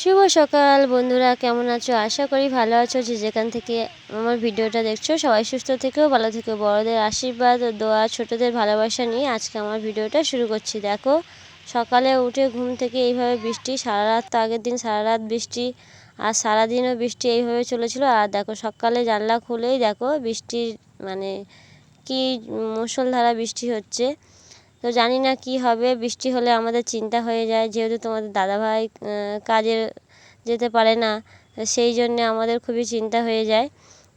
শুভ সকাল, বন্ধুরা। কেমন আছো? আশা করি ভালো আছো যে যেখান থেকে আমার ভিডিওটা দেখছ। সবাই সুস্থ থেকেও, ভালো থেকে বড়দের আশীর্বাদ ও দোয়া, ছোটদের ভালোবাসা নিয়ে আজকে আমার ভিডিওটা শুরু করছি। দেখো, সকালে উঠে ঘুম থেকে এইভাবে বৃষ্টি সারা রাত তো আগের দিন সারা রাত বৃষ্টি আর সারাদিনও বৃষ্টি এইভাবে চলেছিল। আর দেখো, সকালে জানলা খুলেই দেখো বৃষ্টির মানে কি মুষলধারা বৃষ্টি হচ্ছে। তো জানি না কি হবে, বৃষ্টি হলে আমাদের চিন্তা হয়ে যায়, যেহেতু তোমাদের দাদাভাই কাজে যেতে পারে না সেই জন্যে আমাদের খুবই চিন্তা হয়ে যায়।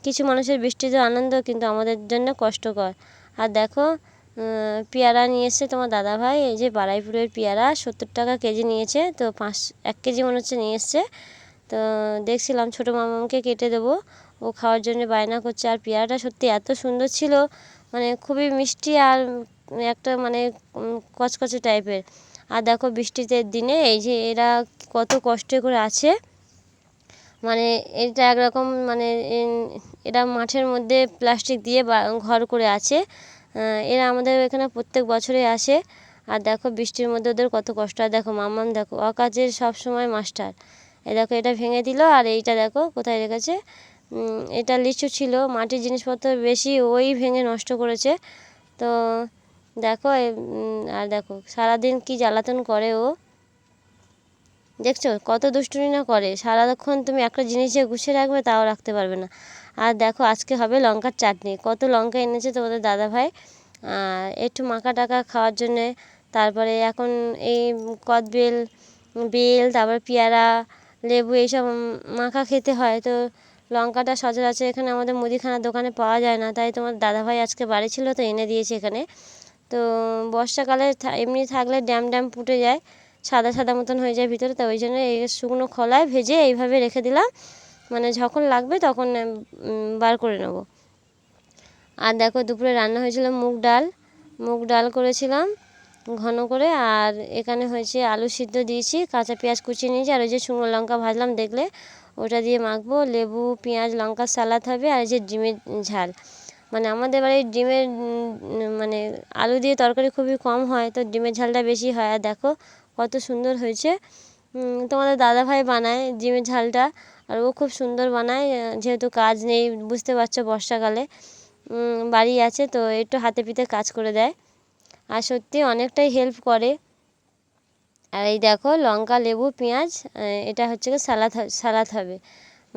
কিছু মানুষের বৃষ্টিতে আনন্দ, কিন্তু আমাদের জন্য কষ্টকর। আর দেখো পেয়ারা নিয়ে এসছে তোমার দাদাভাই, এই যে বারাইপুরের পেয়ারা, সত্তর টাকা কেজি নিয়েছে, তো পাঁচ, এক কেজি মনে হচ্ছে নিয়ে এসছে। তো দেখছিলাম ছোটো মামাকে কেটে দেবো, ও খাওয়ার জন্য বায়না করছে, আর পেয়ারাটা সত্যি এত সুন্দর ছিল মানে খুবই মিষ্টি আর একটা মানে কচকচে টাইপের। আর দেখো বৃষ্টিতে দিনে এই যে এরা কত কষ্ট করে আছে। মানে এটা একরকম মানে এরা মাঠের মধ্যে প্লাস্টিক দিয়ে ঘর করে আছে। এরা আমাদের এখানে প্রত্যেক বছরে আসে। আর দেখো বৃষ্টির মধ্যে ওদের কত কষ্ট। আর দেখো মামাম দেখো, অকাজের সব সময় মাস্টার। এ দেখো এটা ভেঙে দিল, আর এইটা দেখো কোথায় রেখেছে। এটা লিচু ছিল, মাটির জিনিসপত্র বেশি ওই ভেঙে নষ্ট করেছে। তো দেখো আর দেখো, সারাদিন কি জ্বালাতন করে ও? দেখছ, কত দুষ্টুমি না করে। সারাক্ষণ তুমি একটা জিনিস জিনিসে গুছিয়ে রাখবে তাও রাখতে পারবে না। আর দেখো, আজকে হবে লঙ্কার চাটনি। কত লঙ্কা এনেছে তোমাদের দাদা ভাই। একটু মাখা টাকা খাওয়ার জন্যে, তারপরে এখন এই কদবেল, বেল, তারপর পেয়ারা, লেবু এইসব মাখা খেতে হয়। তো লঙ্কাটা সচরাচর এখানে আমাদের মুদিখানার দোকানে পাওয়া যায় না। তাই তোমার দাদাভাই আজকে বাড়ি ছিল, তো এনে দিয়েছে এখানে। তো বর্ষাকালে এমনি থাকলে ড্যাম ড্যাম ফুটে যায়, সাদা সাদা মতন হয়ে যায় ভিতরে, তো ওই জন্য এই শুকনো খোলায় ভেজে এইভাবে রেখে দিলাম। মানে যখন লাগবে তখন বার করে নেব। আর দেখো দুপুরে রান্না হয়েছিল মুগ ডাল। মুগ ডাল করেছিলাম ঘন করে, আর এখানে হয়েছে আলু সিদ্ধ দিয়েছি, কাঁচা পেঁয়াজ কুচিয়ে নিয়েছি, আর ওই যে শুকনো লঙ্কা ভাজলাম দেখলে, ওটা দিয়ে মাখবো, লেবু, পেঁয়াজ, লঙ্কা, সালাদ হবে, আর যে ডিমের ঝাল। মানে আমাদের বাড়ির ডিমের মানে আলু দিয়ে তরকারি খুবই কম হয়, তো ডিমের ঝালটা বেশি হয়। আর দেখো কত সুন্দর হয়েছে। তোমাদের দাদাভাই বানায় ডিমের ঝালটা, আর ও খুব সুন্দর বানায়। যেহেতু কাজ নেই, বুঝতে পারছ বর্ষাকালে বাড়ি আছে, তো একটু হাতে পিতে কাজ করে দেয়। আর সত্যি অনেকটাই হেল্প করে। আর এই দেখো লঙ্কা, লেবু, পেঁয়াজ এটা হচ্ছে কি সালাদ সালাদ হবে।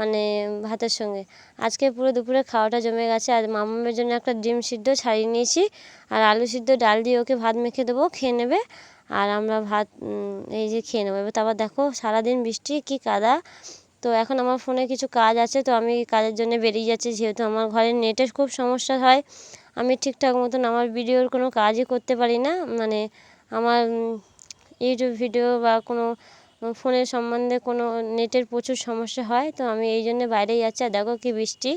মানে ভাতের সঙ্গে। আজকে পুরো দুপুরে খাওয়াটা জমে গেছে আর মামামের জন্য একটা ডিম সিদ্ধ ছাড়িয়ে নিয়েছি আর আলু সিদ্ধ ডাল দিয়ে ওকে ভাত মেখে দেবো, খেয়ে নেবে আর আমরা ভাত এই যে খেয়ে নেব। এবার তারপর দেখো সারাদিন বৃষ্টি, কি কাদা। তো এখন আমার ফোনে কিছু কাজ আছে, তো আমি কাজের জন্য বেরিয়ে যাচ্ছি, যেহেতু আমার ঘরের নেটের খুব সমস্যা হয়। আমি ঠিকঠাক মতন আমার ভিডিওর কোনো কাজই করতে পারি না। মানে আমার ইউটিউব ভিডিও বা কোনো ফোনের সম্বন্ধে কোনো নেটের প্রচুর সমস্যা হয়, তো আমি এই জন্যে বাইরে যাচ্ছি। আর দেখো কি বৃষ্টি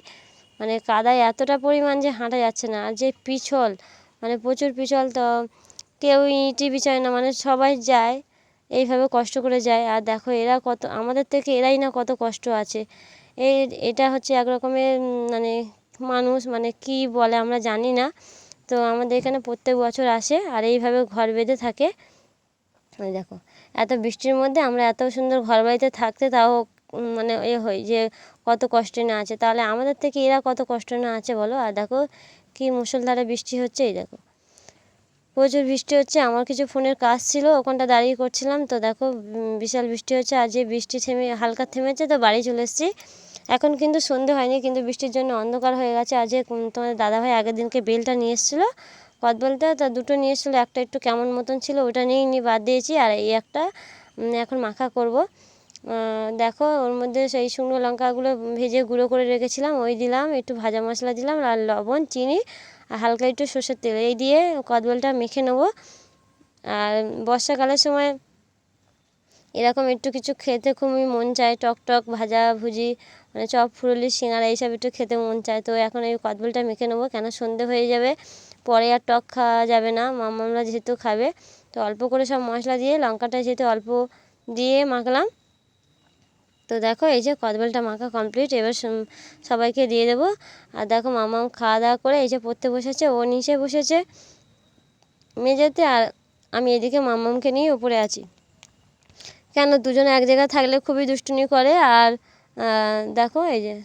মানে কাদায় এতটা পরিমাণ যে হাঁটা যাচ্ছে না। আর যে পিছল মানে প্রচুর পিছল তো কেউ ইঁটি বিছায় না মানে সবাই যায়, এইভাবে কষ্ট করে যায়। আর দেখো এরা কত, আমাদের থেকে এরাই না কত কষ্ট আছে। এই, এটা হচ্ছে এক রকমের মানে মানুষ মানে কি বলে আমরা জানি না। তো আমাদের এখানে প্রত্যেক বছর আসে, আর এইভাবে ঘর বেঁধে থাকে। দেখো, এত বৃষ্টির মধ্যে আমরা এত সুন্দর ঘর বাড়িতে থাকতে তাও মানে এ হই যে কত কষ্টে না আছে। তাহলে আমাদের থেকে এরা কত কষ্ট না আছে বলো? আর দেখো কি মুসলধারে বৃষ্টি হচ্ছে, এই দেখো। প্রচুর বৃষ্টি হচ্ছে, আমার কিছু ফোনের কাজ ছিল, ওখানটা দাঁড়িয়ে করছিলাম। তো দেখো বিশাল বৃষ্টি হচ্ছে, আর যে বৃষ্টি থেমে, হালকা থেমেছে, তো বাড়ি চলে এসেছি। এখন কিন্তু সন্ধে হয়নি, কিন্তু বৃষ্টির জন্য অন্ধকার হয়ে গেছে। আজ তোমাদের দাদাভাই আগের দিনকে বেলটা নিয়ে এসেছিল কদ বলতে তা দুটো নিয়ে এসেছিল, একটা একটু কেমন মতন ছিল, ওটা নিয়েই নিয়ে বাদ দিয়েছি, আর এই একটা এখন মাখা করব। দেখো, ওর মধ্যে সেই শুকনো লঙ্কাগুলো ভেজে গুঁড়ো করে রেখেছিলাম, ওই দিলাম, একটু ভাজা মশলা দিলাম, আর লবণ, চিনি, আর হালকা একটু সর্ষের তেল, এই দিয়ে কদবেলটা মেখে নেব। আর বর্ষাকালের সময় এরকম একটু কিছু খেতে খুবই মন চায়, টক টক, ভাজা ভুজি মানে চপ ফুরুলি সিঙ্গারা, এইসব একটু খেতে মন চায়, তো এখন এই কদবেলটা মেখে নেব, কেন সন্ধে হয়ে যাবে? পরে আর টক খাওয়া যাবে না মামামরা যেহেতু খাবে। তো অল্প করে সব মশলা দিয়ে, লঙ্কাটা যেহেতু অল্প দিয়ে মাখলাম। তো দেখো, এই যে কদবেলটা মাখা কমপ্লিট এবার সবাইকে দিয়ে দেবো। আর দেখো, মামাম খাওয়া দাওয়া করে এই যে পড়তে বসেছে, ও নিচে বসেছে। মেঝেতে আর আমি এদিকে মামামকে নিয়ে উপরে আছি। কেন, দুজনে এক জায়গায় থাকলে খুবই দুষ্টুমি করে। আর দেখো, এই যে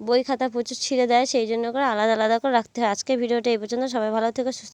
বই খাতা প্রচুর ছিঁড়ে দেয়, সেই জন্য করে আলাদা আলাদা করে রাখতে হয়। আজকে ভিডিওটা এই পর্যন্ত। সবাই ভালো থেকো, সুস্থ